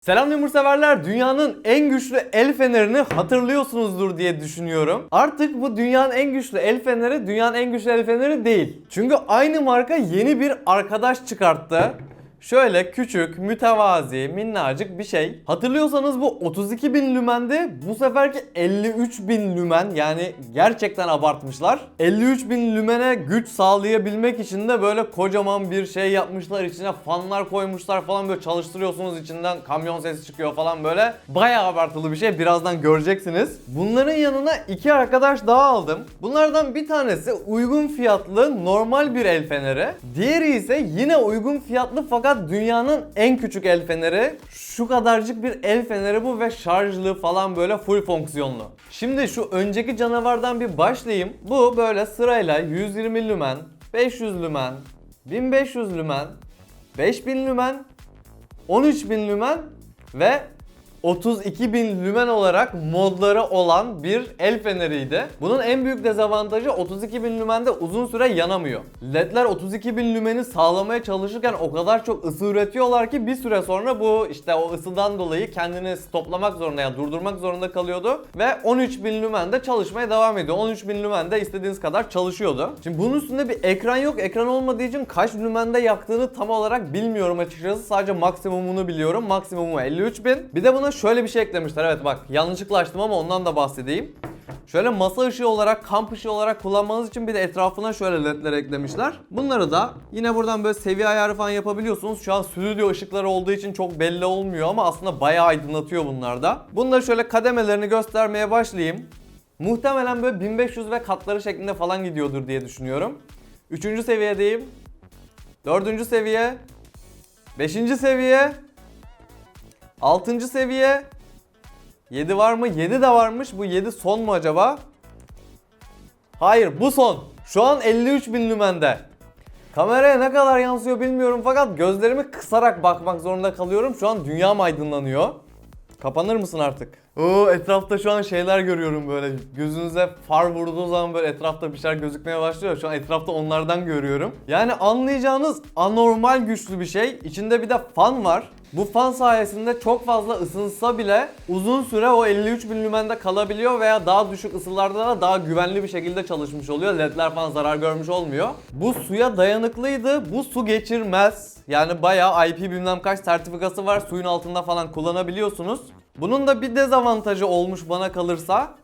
Selam yumur severler. Dünyanın en güçlü el fenerini hatırlıyorsunuzdur diye düşünüyorum. Artık bu dünyanın en güçlü el feneri dünyanın en güçlü el feneri değil. Çünkü aynı marka yeni bir arkadaş çıkarttı. Şöyle küçük, mütevazi, minnacık bir şey. Hatırlıyorsanız bu 32 bin lümendi. Bu seferki 53 bin lümen yani gerçekten abartmışlar. 53 bin lümene güç sağlayabilmek için de böyle kocaman bir şey yapmışlar. içine fanlar koymuşlar falan böyle çalıştırıyorsunuz içinden kamyon sesi çıkıyor falan böyle. Bayağı abartılı bir şey. Birazdan göreceksiniz. Bunların yanına iki arkadaş daha aldım. Bunlardan bir tanesi uygun fiyatlı normal bir el feneri. Diğeri ise yine uygun fiyatlı fakat dünyanın en küçük el feneri. Şu kadarcık bir el feneri bu ve şarjlı falan böyle full fonksiyonlu. Şimdi şu önceki canavardan bir başlayayım. Bu böyle sırayla 120 lümen, 500 lümen, 1500 lümen, 5000 lümen, 13.000 lümen ve 32 bin lümen olarak modları olan bir el feneriydi. Bunun en büyük dezavantajı 32 bin lümende uzun süre yanamıyor. LED'ler 32 bin lümeni sağlamaya çalışırken o kadar çok ısı üretiyorlar ki bir süre sonra bu işte o ısıdan dolayı kendini stoplamak zorunda yani durdurmak zorunda kalıyordu. Ve 13 bin lümende çalışmaya devam ediyor. 13 bin lümende istediğiniz kadar çalışıyordu. Şimdi bunun üstünde bir ekran yok. Ekran olmadığı için kaç lümende yaktığını tam olarak bilmiyorum açıkçası. Sadece maksimumunu biliyorum. Maksimumu 53 bin. Bir de buna şöyle bir şey eklemişler. Evet bak yanlışlıkla açtım ama ondan da bahsedeyim. Şöyle masa ışığı olarak, kamp ışığı olarak kullanmanız için bir de etrafına şöyle ledler eklemişler. Bunları da yine buradan böyle seviye ayarı falan yapabiliyorsunuz. Şu an stüdyo ışıkları olduğu için çok belli olmuyor ama aslında bayağı aydınlatıyor bunlar da. Bunları şöyle kademelerini göstermeye başlayayım. Muhtemelen böyle 1500 ve katları şeklinde falan gidiyordur diye düşünüyorum. Üçüncü seviyedeyim. Dördüncü seviye. Beşinci seviye. Altıncı seviye. 7 var mı? 7 de varmış. Bu 7 son mu acaba? Hayır bu son. Şu an 53 bin lümende. Kameraya ne kadar yansıyor bilmiyorum fakat gözlerimi kısarak bakmak zorunda kalıyorum. Şu an dünyam aydınlanıyor. Kapanır mısın artık? Oo etrafta şu an şeyler görüyorum böyle. Gözünüze far vurduğu zaman böyle etrafta bir şeyler gözükmeye başlıyor. Şu an etrafta onlardan görüyorum. Yani anlayacağınız anormal güçlü bir şey. İçinde bir de fan var. Bu fan sayesinde çok fazla ısınsa bile uzun süre o 53 bin lümende kalabiliyor veya daha düşük ısılarda da daha güvenli bir şekilde çalışmış oluyor. LED'ler falan zarar görmüş olmuyor. Bu suya dayanıklıydı. Bu su geçirmez. Yani bayağı IP bilmem kaç sertifikası var. Suyun altında falan kullanabiliyorsunuz. Bunun da bir dezavantajı olmuş bana kalırsa.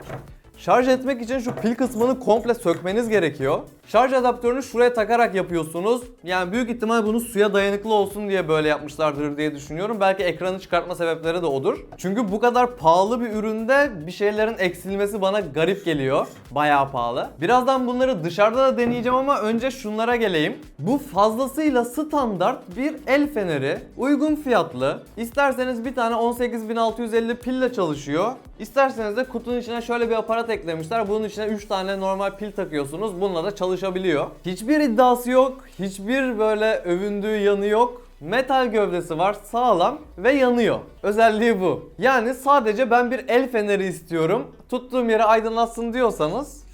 Şarj etmek için şu pil kısmını komple sökmeniz gerekiyor. Şarj adaptörünü şuraya takarak yapıyorsunuz. Yani büyük ihtimal bunu suya dayanıklı olsun diye böyle yapmışlardır diye düşünüyorum. Belki ekranı çıkartma sebepleri de odur. Çünkü bu kadar pahalı bir üründe bir şeylerin eksilmesi bana garip geliyor. Bayağı pahalı. Birazdan bunları dışarıda da deneyeceğim ama önce şunlara geleyim. Bu fazlasıyla standart bir el feneri. Uygun fiyatlı. İsterseniz bir tane 18650 pille çalışıyor. İsterseniz de kutunun içine şöyle bir aparat eklemişler. Bunun içine 3 tane normal pil takıyorsunuz. Bununla da çalışabiliyor. Hiçbir iddiası yok. Hiçbir böyle övündüğü yanı yok. Metal gövdesi var, sağlam ve yanıyor. Özelliği bu. Yani sadece ben bir el feneri istiyorum. Tuttuğum yeri aydınlatsın diyorsanız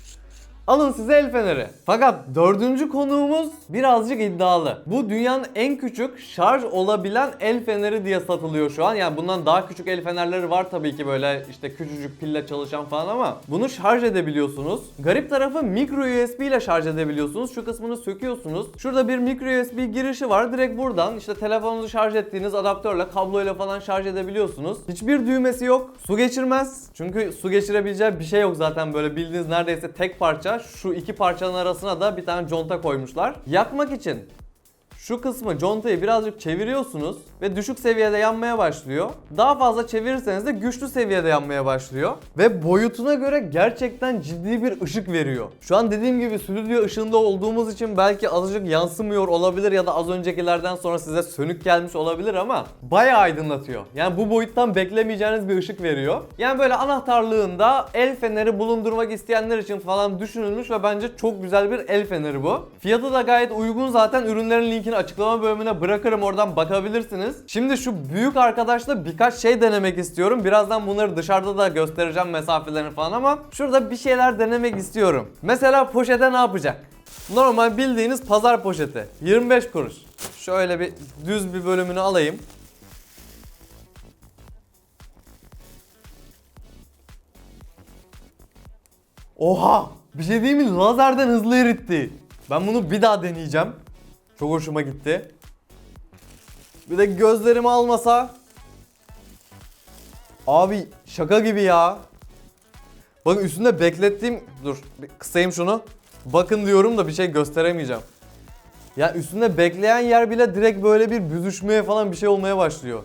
Alın size el feneri. Fakat dördüncü konuğumuz birazcık iddialı. Bu dünyanın en küçük şarj olabilen el feneri diye satılıyor şu an. Yani bundan daha küçük el fenerleri var tabii ki böyle işte küçücük pille çalışan falan ama bunu şarj edebiliyorsunuz. Garip tarafı micro USB ile şarj edebiliyorsunuz. Şu kısmını söküyorsunuz. Şurada bir micro USB girişi var. Direkt buradan işte telefonunuzu şarj ettiğiniz adaptörle kabloyla falan şarj edebiliyorsunuz. Hiçbir düğmesi yok. Su geçirmez. Çünkü su geçirebileceği bir şey yok zaten böyle bildiğiniz neredeyse tek parça şu iki parçanın arasına da bir tane conta koymuşlar. Yakmak için şu kısmı contayı birazcık çeviriyorsunuz ve düşük seviyede yanmaya başlıyor. Daha fazla çevirirseniz de güçlü seviyede yanmaya başlıyor. Ve boyutuna göre gerçekten ciddi bir ışık veriyor. Şu an dediğim gibi stüdyo ışığında olduğumuz için belki azıcık yansımıyor olabilir ya da az öncekilerden sonra size sönük gelmiş olabilir ama bayağı aydınlatıyor. Yani bu boyuttan beklemeyeceğiniz bir ışık veriyor. Yani böyle anahtarlığında el feneri bulundurmak isteyenler için falan düşünülmüş ve bence çok güzel bir el feneri bu. Fiyatı da gayet uygun zaten ürünlerin linkini linkini açıklama bölümüne bırakırım oradan bakabilirsiniz. Şimdi şu büyük arkadaşla birkaç şey denemek istiyorum. Birazdan bunları dışarıda da göstereceğim mesafelerini falan ama şurada bir şeyler denemek istiyorum. Mesela poşete ne yapacak? Normal bildiğiniz pazar poşeti. 25 kuruş. Şöyle bir düz bir bölümünü alayım. Oha! Bir şey değil mi? Lazerden hızlı eritti. Ben bunu bir daha deneyeceğim. Çok hoşuma gitti. Bir de gözlerimi almasa. Abi şaka gibi ya. Bakın üstünde beklettiğim... Dur kısayım şunu. Bakın diyorum da bir şey gösteremeyeceğim. Ya üstünde bekleyen yer bile direkt böyle bir büzüşmeye falan bir şey olmaya başlıyor.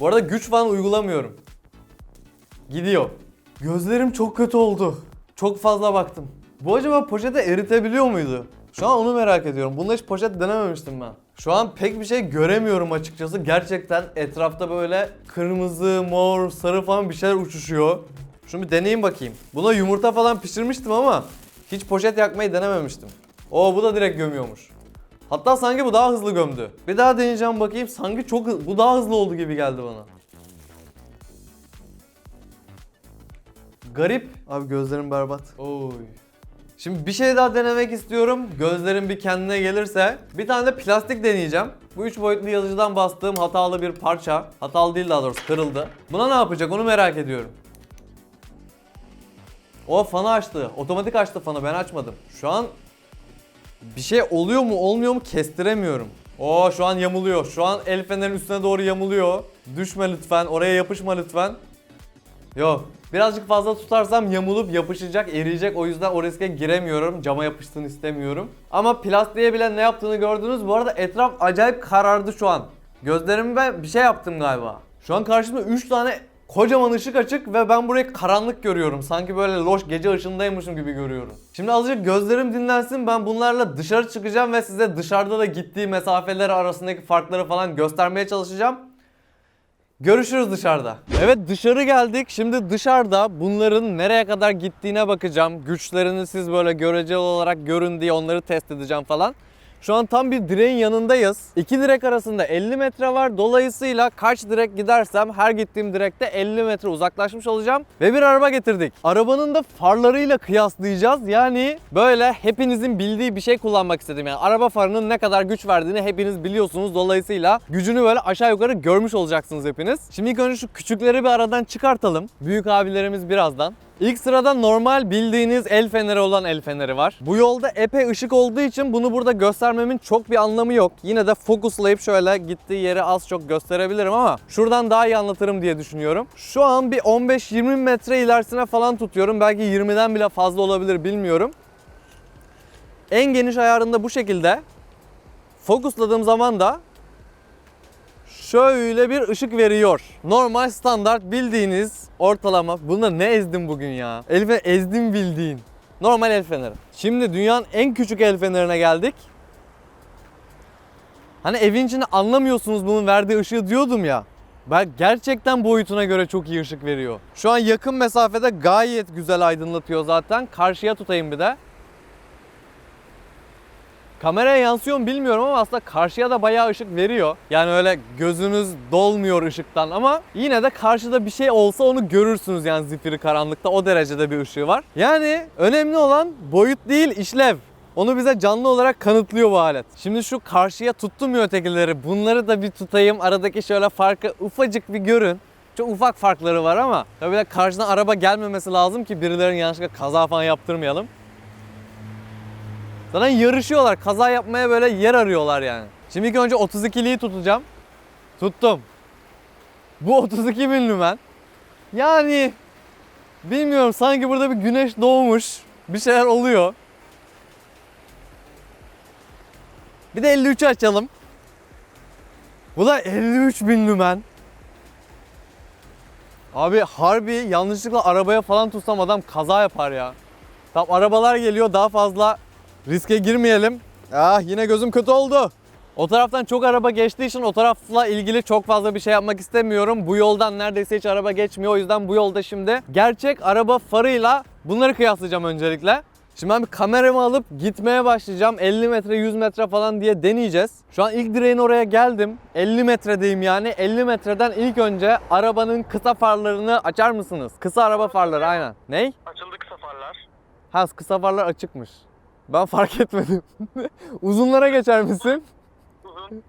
Bu arada güç falan uygulamıyorum. Gidiyor. Gözlerim çok kötü oldu. Çok fazla baktım. Bu acaba poşete eritebiliyor muydu? Şu an onu merak ediyorum. Bunda hiç poşet denememiştim ben. Şu an pek bir şey göremiyorum açıkçası. Gerçekten etrafta böyle kırmızı, mor, sarı falan bir şeyler uçuşuyor. Şunu bir deneyeyim bakayım. Buna yumurta falan pişirmiştim ama hiç poşet yakmayı denememiştim. Oo bu da direkt gömüyormuş. Hatta sanki bu daha hızlı gömdü. Bir daha deneyeceğim bakayım. Sanki çok bu daha hızlı oldu gibi geldi bana. Garip. Abi gözlerim berbat. Oy. Şimdi bir şey daha denemek istiyorum. Gözlerim bir kendine gelirse. Bir tane de plastik deneyeceğim. Bu üç boyutlu yazıcıdan bastığım hatalı bir parça. Hatalı değil daha doğrusu kırıldı. Buna ne yapacak onu merak ediyorum. O fanı açtı. Otomatik açtı fanı ben açmadım. Şu an bir şey oluyor mu olmuyor mu kestiremiyorum. Oo şu an yamuluyor. Şu an el fenerin üstüne doğru yamuluyor. Düşme lütfen. Oraya yapışma lütfen. Yok. Birazcık fazla tutarsam yamulup yapışacak, eriyecek. O yüzden o riske giremiyorum. Cama yapışsın istemiyorum. Ama plastiğe bile ne yaptığını gördünüz. Bu arada etraf acayip karardı şu an. Gözlerimi ben bir şey yaptım galiba. Şu an karşımda 3 tane kocaman ışık açık ve ben burayı karanlık görüyorum. Sanki böyle loş gece ışığındaymışım gibi görüyorum. Şimdi azıcık gözlerim dinlensin. Ben bunlarla dışarı çıkacağım ve size dışarıda da gittiği mesafeler arasındaki farkları falan göstermeye çalışacağım. Görüşürüz dışarıda. Evet dışarı geldik. Şimdi dışarıda bunların nereye kadar gittiğine bakacağım. Güçlerini siz böyle göreceli olarak görün diye onları test edeceğim falan. Şu an tam bir direğin yanındayız. İki direk arasında 50 metre var. Dolayısıyla kaç direk gidersem her gittiğim direkte 50 metre uzaklaşmış olacağım. Ve bir araba getirdik. Arabanın da farlarıyla kıyaslayacağız. Yani böyle hepinizin bildiği bir şey kullanmak istedim. Yani araba farının ne kadar güç verdiğini hepiniz biliyorsunuz. Dolayısıyla gücünü böyle aşağı yukarı görmüş olacaksınız hepiniz. Şimdi ilk önce şu küçükleri bir aradan çıkartalım. Büyük abilerimiz birazdan. İlk sırada normal bildiğiniz el feneri olan el feneri var. Bu yolda epey ışık olduğu için bunu burada göstermemin çok bir anlamı yok. Yine de fokuslayıp şöyle gittiği yeri az çok gösterebilirim ama şuradan daha iyi anlatırım diye düşünüyorum. Şu an bir 15-20 metre ilerisine falan tutuyorum. Belki 20'den bile fazla olabilir bilmiyorum. En geniş ayarında bu şekilde. Fokusladığım zaman da şöyle bir ışık veriyor. Normal standart bildiğiniz ortalama. Bunda ne ezdim bugün ya? Elfe ezdim bildiğin. Normal el feneri. Şimdi dünyanın en küçük el fenerine geldik. Hani evin içinde anlamıyorsunuz bunun verdiği ışığı diyordum ya. Ben gerçekten boyutuna göre çok iyi ışık veriyor. Şu an yakın mesafede gayet güzel aydınlatıyor zaten. Karşıya tutayım bir de. Kameraya yansıyor mu bilmiyorum ama aslında karşıya da bayağı ışık veriyor. Yani öyle gözünüz dolmuyor ışıktan ama yine de karşıda bir şey olsa onu görürsünüz yani zifiri karanlıkta o derecede bir ışığı var. Yani önemli olan boyut değil işlev. Onu bize canlı olarak kanıtlıyor bu alet. Şimdi şu karşıya tuttum ya ötekileri. Bunları da bir tutayım. Aradaki şöyle farkı ufacık bir görün. Çok ufak farkları var ama tabii de karşıdan araba gelmemesi lazım ki birilerinin yanlışlıkla kaza falan yaptırmayalım. Zaten yarışıyorlar. Kaza yapmaya böyle yer arıyorlar yani. Şimdi ilk önce 32'liyi tutacağım. Tuttum. Bu 32 bin lümen. Yani bilmiyorum sanki burada bir güneş doğmuş. Bir şeyler oluyor. Bir de 53'ü açalım. Bu da 53 bin lümen. Abi harbi yanlışlıkla arabaya falan tutsam adam kaza yapar ya. Tamam arabalar geliyor daha fazla riske girmeyelim. Ah yine gözüm kötü oldu. O taraftan çok araba geçtiği için o tarafla ilgili çok fazla bir şey yapmak istemiyorum. Bu yoldan neredeyse hiç araba geçmiyor. O yüzden bu yolda şimdi gerçek araba farıyla bunları kıyaslayacağım öncelikle. Şimdi ben bir kameramı alıp gitmeye başlayacağım. 50 metre 100 metre falan diye deneyeceğiz. Şu an ilk direğin oraya geldim. 50 metredeyim yani. 50 metreden ilk önce arabanın kısa farlarını açar mısınız? Kısa araba farları aynen. Ney? Açıldı kısa farlar. Ha kısa farlar açıkmış. Ben fark etmedim. Uzunlara geçer misin? Uzun.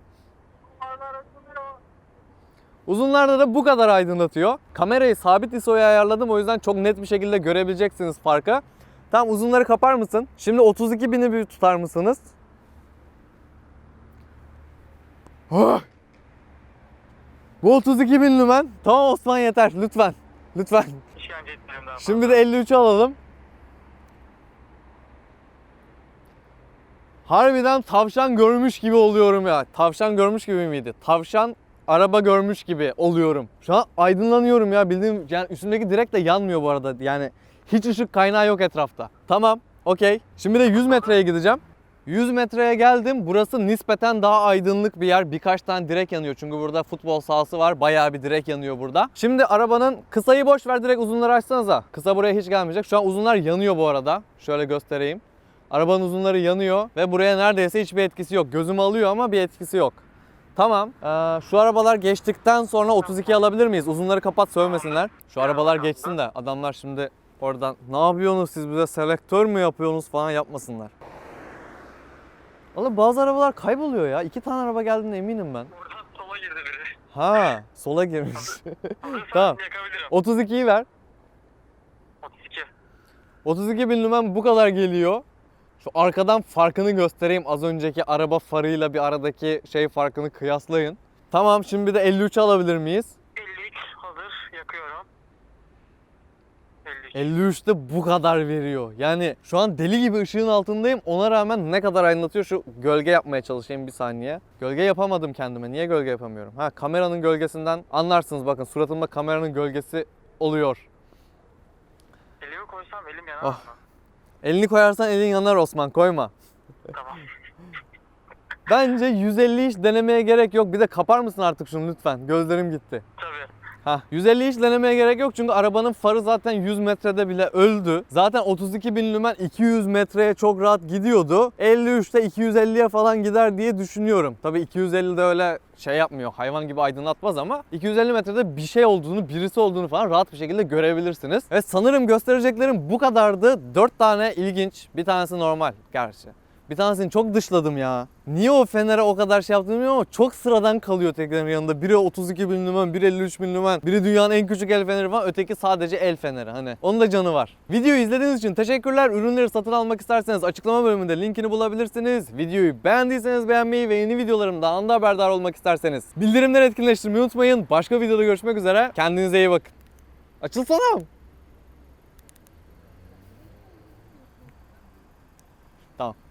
Uzunlarda da bu kadar aydınlatıyor. Kamerayı sabit ISO'ya ayarladım o yüzden çok net bir şekilde görebileceksiniz farkı. Tamam uzunları kapar mısın? Şimdi 32 bini bir tutar mısınız? Oh! Bu 32 bin lümen. Tamam Osman yeter lütfen. Lütfen. Şimdi de 53'ü alalım. Harbiden tavşan görmüş gibi oluyorum ya. Tavşan görmüş gibi miydi? Tavşan araba görmüş gibi oluyorum. Şu an aydınlanıyorum ya. Bildiğim yani üstümdeki direkt de yanmıyor bu arada. Yani hiç ışık kaynağı yok etrafta. Tamam. Okey. Şimdi de 100 metreye gideceğim. 100 metreye geldim. Burası nispeten daha aydınlık bir yer. Birkaç tane direk yanıyor. Çünkü burada futbol sahası var. Bayağı bir direk yanıyor burada. Şimdi arabanın kısayı boş ver direkt uzunları açsanıza. Kısa buraya hiç gelmeyecek. Şu an uzunlar yanıyor bu arada. Şöyle göstereyim. Arabanın uzunları yanıyor ve buraya neredeyse hiçbir etkisi yok. Gözüm alıyor ama bir etkisi yok. Tamam. Ee, şu arabalar geçtikten sonra 32 alabilir miyiz? Uzunları kapat sövmesinler. Şu arabalar geçsin de adamlar şimdi oradan ne yapıyorsunuz siz bize selektör mü yapıyorsunuz falan yapmasınlar. Valla bazı arabalar kayboluyor ya. İki tane araba geldiğine eminim ben. Buradan sola girdi biri. Ha, sola girmiş. Tamam. yakabilirim. 32'yi ver. 32. 32 bin lümen bu kadar geliyor. Şu arkadan farkını göstereyim. Az önceki araba farıyla bir aradaki şey farkını kıyaslayın. Tamam şimdi bir de 53 alabilir miyiz? 53 hazır. Yakıyorum. 53. 53'te bu kadar veriyor. Yani şu an deli gibi ışığın altındayım. Ona rağmen ne kadar aydınlatıyor şu gölge yapmaya çalışayım bir saniye. Gölge yapamadım kendime. Niye gölge yapamıyorum? Ha kameranın gölgesinden anlarsınız bakın suratımda kameranın gölgesi oluyor. Elimi koysam elim yanar Oh. mı? Elini koyarsan elin yanar Osman koyma. Tamam. Bence 150 iş denemeye gerek yok. Bir de kapar mısın artık şunu lütfen? Gözlerim gitti. Tabii. Ha 150 iş denemeye gerek yok çünkü arabanın farı zaten 100 metrede bile öldü. Zaten 32 bin lümen 200 metreye çok rahat gidiyordu. 53'te 250'ye falan gider diye düşünüyorum. Tabii 250 de öyle şey yapmıyor. Hayvan gibi aydınlatmaz ama 250 metrede bir şey olduğunu, birisi olduğunu falan rahat bir şekilde görebilirsiniz. Ve sanırım göstereceklerim bu kadardı. 4 tane ilginç, bir tanesi normal gerçi. Bir tanesini çok dışladım ya. Niye o Fener'e o kadar şey yaptım bilmiyorum ama çok sıradan kalıyor teklerin yanında. Biri 32 bin lümen, biri 53 bin lümen, biri dünyanın en küçük el feneri falan, öteki sadece el feneri hani. Onun da canı var. Videoyu izlediğiniz için teşekkürler. Ürünleri satın almak isterseniz açıklama bölümünde linkini bulabilirsiniz. Videoyu beğendiyseniz beğenmeyi ve yeni videolarımda anda haberdar olmak isterseniz bildirimleri etkinleştirmeyi unutmayın. Başka videoda görüşmek üzere. Kendinize iyi bakın. Açılsana. Tamam.